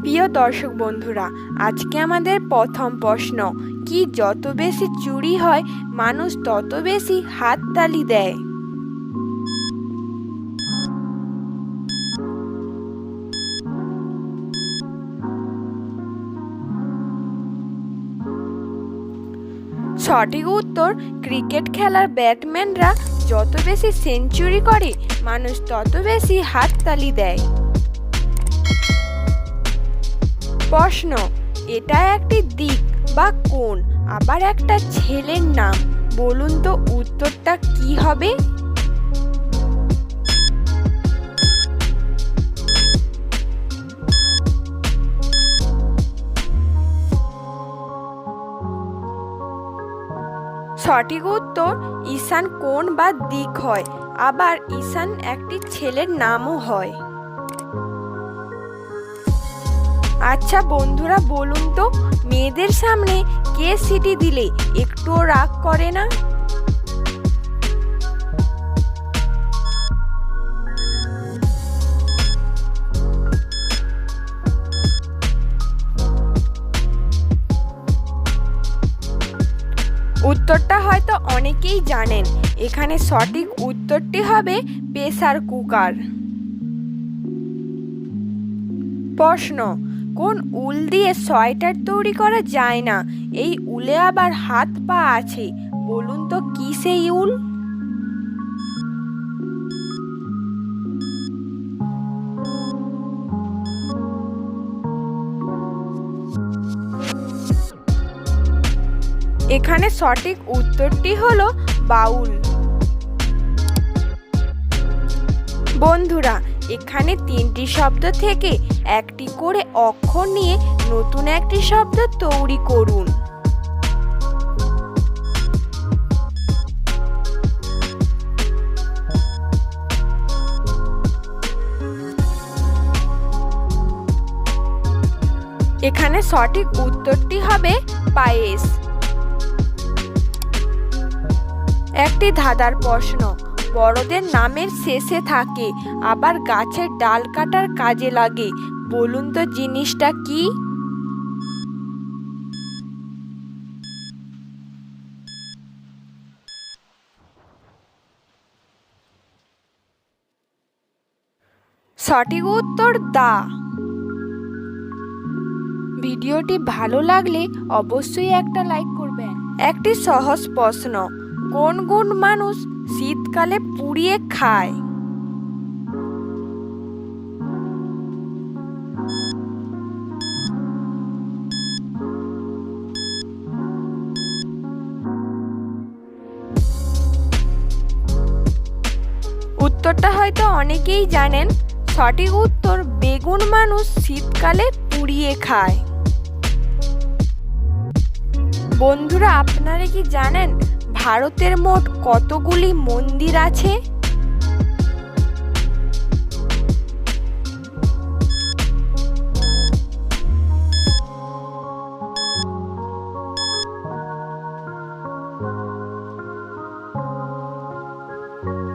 প্রিয় দর্শক বন্ধুরা, আজকে আমাদের প্রথম প্রশ্ন, কি যত বেশি চুরি হয়, মানুষ তত বেশি হাততালি দেয়? সঠিক উত্তর, ক্রিকেট খেলার ব্যাটম্যানরা যত বেশি সেঞ্চুরি করে, মানুষ তত বেশি হাততালি দেয়। প্রশ্ন, এটা একটি দিক বা কোণ, আবার একটা ছেলের নাম, বলুন তো উত্তরটা কি হবে? সঠিক উত্তর, ঈশান কোণ বা দিক হয়, আবার ঈশান একটি ছেলের নামও হয়। আচ্ছা বন্ধুরা, বলুন তো, মেয়েদের সামনে কে সিটি দিলে একটুও রাগ করে না? উত্তরটা হয়তো অনেকেই জানেন। এখানে সঠিক উত্তরটি হবে প্রেসার কুকার। প্রশ্ন কোন উল দিয়ে সোয়েটার তৈরি করা যায় না? এই উলে আবার হাত পা আছে। বলুন তো কি সেই উল? এখানে সঠিক উত্তরটি হলো বাউল। বন্ধুরা এখানে তিনটি শব্দ থেকে একটি করে অক্ষর নিয়ে নতুন একটি শব্দ তৈরি করুন। এখানে সঠিক উত্তরটি হবে পায়েস। একটি ধাঁধার প্রশ্ন বড়দের নামের শেষে থাকে, আবার গাছের ডাল কাটার কাজে লাগে। বলুন তো জিনিসটা কি? সঠিক উত্তর দা। ভিডিওটি ভালো লাগলে অবশ্যই একটা লাইক করবেন। একটি সহজ প্রশ্ন, কোন কোন মানুষ শীতকালে পুড়িয়ে খায়। উত্তরটা হয়তো অনেকেই জানেন, সঠিক উত্তর বেগুন মানুষ শীতকালে পুড়িয়ে খায়। বন্ধুরা, আপনারা কি জানেন ভারতের মোট কতগুলি মন্দির আছে?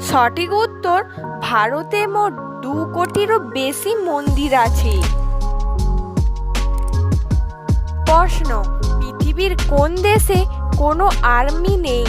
সঠিক উত্তর, ভারতে মোট দু কোটিরও বেশি মন্দির আছে। প্রশ্ন, পৃথিবীর কোন দেশে কোনো আর্মি নেই।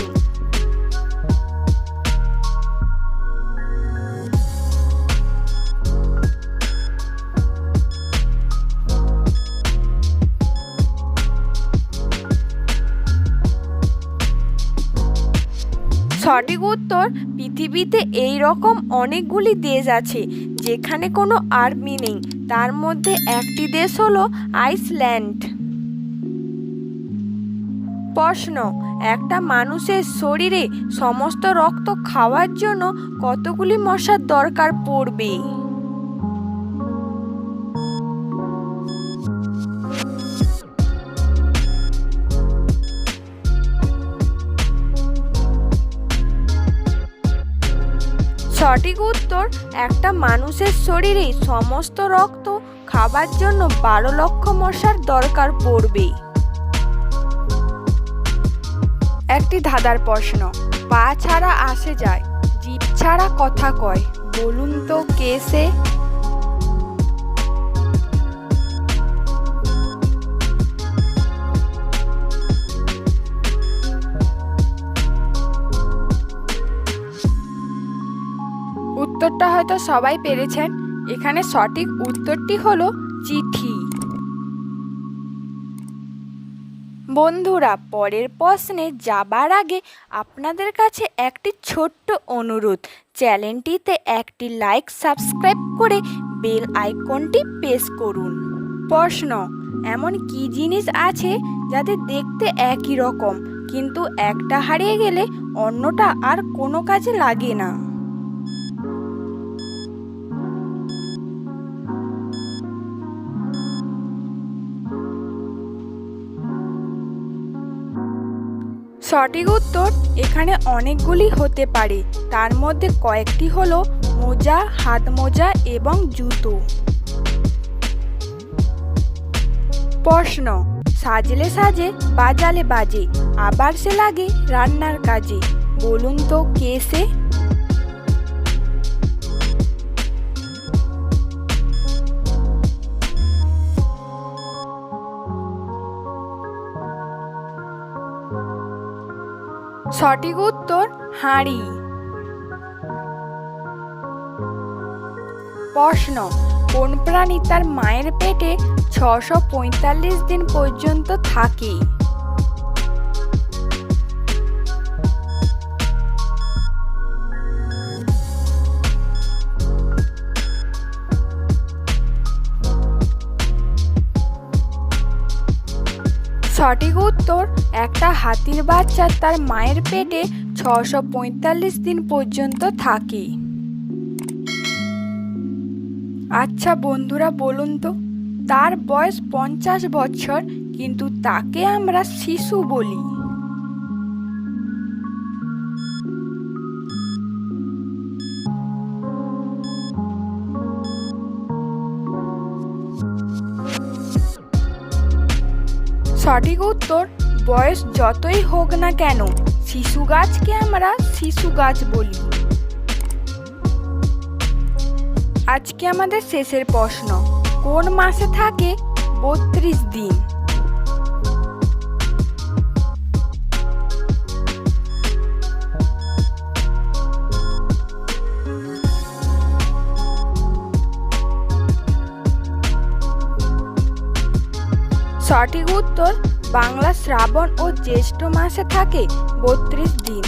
সঠিক উত্তর, পৃথিবীতে এই রকম অনেকগুলি দেশ আছে, যেখানে কোনো আর্মি নেই। তার মধ্যে একটি দেশ হলো আইসল্যান্ড। প্রশ্ন। একটা মানুষের শরীরে সমস্ত রক্ত খাওয়ার জন্য কতগুলি মশার দরকার পড়বে? সঠিক উত্তর, একটা মানুষের শরীরে সমস্ত রক্ত খাবার জন্য বারো লক্ষ মশার দরকার পড়বে। একটি ধাঁধার প্রশ্ন, পা ছাড়া আসে যায় জিভ ছাড়া কথা কয়, বলুন তো কে সে? উত্তরটা হয়তো সবাই পেরেছেন। এখানে সঠিক উত্তরটি হলো চিঠি। বন্ধুরা, পরের প্রশ্নে যাবার আগে আপনাদের কাছে একটি ছোট্ট অনুরোধ। চ্যানেলটিতে একটি লাইক, সাবস্ক্রাইব করে বেল আইকনটি প্রেস করুন। প্রশ্ন, এমন কি জিনিস আছে যাতে দেখতে একই রকম, কিন্তু একটা হারিয়ে গেলে অন্যটা আর কোনো কাজে লাগে না? সঠিক উত্তর এখানে অনেকগুলি হতে পারে। তার মধ্যে কয়েকটি হলো মোজা, হাত মোজা এবং জুতো। প্রশ্ন, সাজলে সাজে, বাজালে বাজে, আবার সে লাগে রান্নার কাজে। বলুন তো কে সে? সঠিক উত্তর হাঁড়ি। প্রশ্ন কোন প্রাণী তার মায়ের পেটে ছশো দিন পর্যন্ত থাকে? সঠিক উত্তর, একটা হাতির বাচ্চা তার মায়ের পেটে ছশো দিন পর্যন্ত থাকে। আচ্ছা বন্ধুরা, বলুন তো, তার বয়স পঞ্চাশ বছর, কিন্তু তাকে আমরা শিশু বলি। সঠিক উত্তর, বয়স যতই হোক না কেন, শিশু গাছকে আমরা শিশু গাছ বলি। আজকে আমাদের শেষের প্রশ্ন, কোন মাসে থাকে বত্রিশ দিন? সঠিক উত্তর বাংলা শ্রাবণ ও জ্যৈষ্ঠ মাসে থাকে বত্রিশ দিন।